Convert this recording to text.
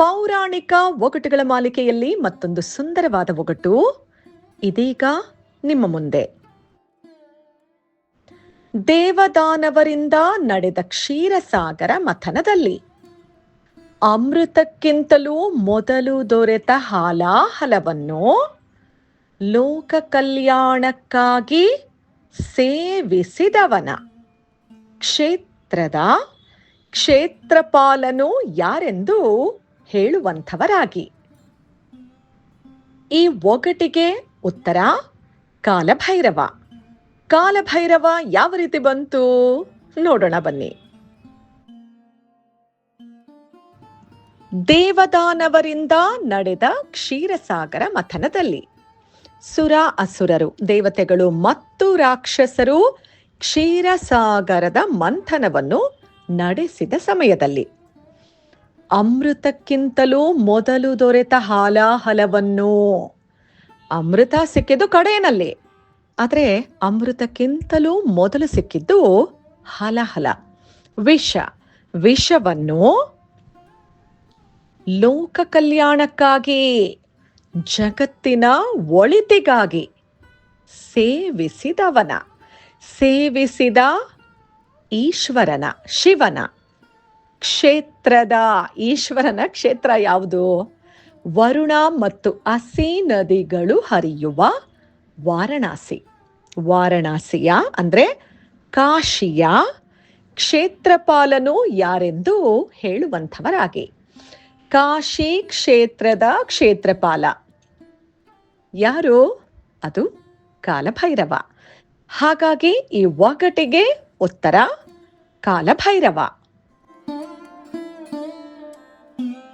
ಪೌರಾಣಿಕ ಒಗಟುಗಳ ಮಾಲಿಕೆಯಲ್ಲಿ ಮತ್ತೊಂದು ಸುಂದರವಾದ ಒಗಟು ಇದೀಗ ನಿಮ್ಮ ಮುಂದೆ. ದೇವದಾನವರಿಂದ ನಡೆದ ಕ್ಷೀರಸಾಗರ ಮಥನದಲ್ಲಿ ಅಮೃತಕ್ಕಿಂತಲೂ ಮೊದಲು ದೊರೆತ ಹಾಲಾಹಲವನ್ನು ಲೋಕ ಕಲ್ಯಾಣಕ್ಕಾಗಿ ಸೇವಿಸಿದವನ. ಕ್ಷೇತ್ರದ ಕ್ಷೇತ್ರಪಾಲನು ಯಾರೆಂದು ಹೇಳುವಂಥವರಾಗಿ. ಈ ಒಗಟಿಗೆ ಉತ್ತರ ಕಾಲಭೈರವ. ಕಾಲಭೈರವ ಯಾವ ರೀತಿ ಬಂತು? ನೋಡೋಣ ಬನ್ನಿ. ದೇವದಾನವರಿಂದ ನಡೆದ ಕ್ಷೀರಸಾಗರ ಮಥನದಲ್ಲಿ. ಸುರ ಅಸುರರು, ದೇವತೆಗಳು ಮತ್ತು ರಾಕ್ಷಸರು ಕ್ಷೀರಸಾಗರದ ಮಂಥನವನ್ನು ನಡೆಸಿದ ಸಮಯದಲ್ಲಿ. ಅಮೃತಕ್ಕಿಂತಲೂ ಮೊದಲು ದೊರೆತ ಹಾಲಾಹಲವನ್ನು. ಅಮೃತ ಸಿಕ್ಕಿದ್ದು ಕಡೆಯಲ್ಲಿ ಆದರೆ ಅಮೃತಕ್ಕಿಂತಲೂ ಮೊದಲು ಸಿಕ್ಕಿದ್ದು ಹಲಹಲ. ವಿಷ. ವಿಷವನ್ನು ಲೋಕ ಕಲ್ಯಾಣಕ್ಕಾಗಿ ಜಗತ್ತಿನ ಒಳಿತಿಗಾಗಿ ಸೇವಿಸಿದವನ. ಸೇವಿಸಿದ ಈಶ್ವರನ, ಶಿವನ. ಕ್ಷೇತ್ರದ, ಈಶ್ವರನ ಕ್ಷೇತ್ರ ಯಾವುದು? ವರುಣ ಮತ್ತು ಅಸಿ ನದಿಗಳು ಹರಿಯುವ ವಾರಣಾಸಿ. ವಾರಣಾಸಿಯ ಅಂದ್ರೆ ಕಾಶಿಯ ಕ್ಷೇತ್ರಪಾಲನು ಯಾರೆಂದು ಹೇಳುವಂಥವರಾಗಿ. ಕಾಶಿ ಕ್ಷೇತ್ರದ ಕ್ಷೇತ್ರಪಾಲ. ಯಾರು? ಅದು ಕಾಲಭೈರವ. ಹಾಗಾಗಿ ಈ ಒಗಟಿಗೆ ಉತ್ತರ ಕಾಲಭೈರವ. Thank you.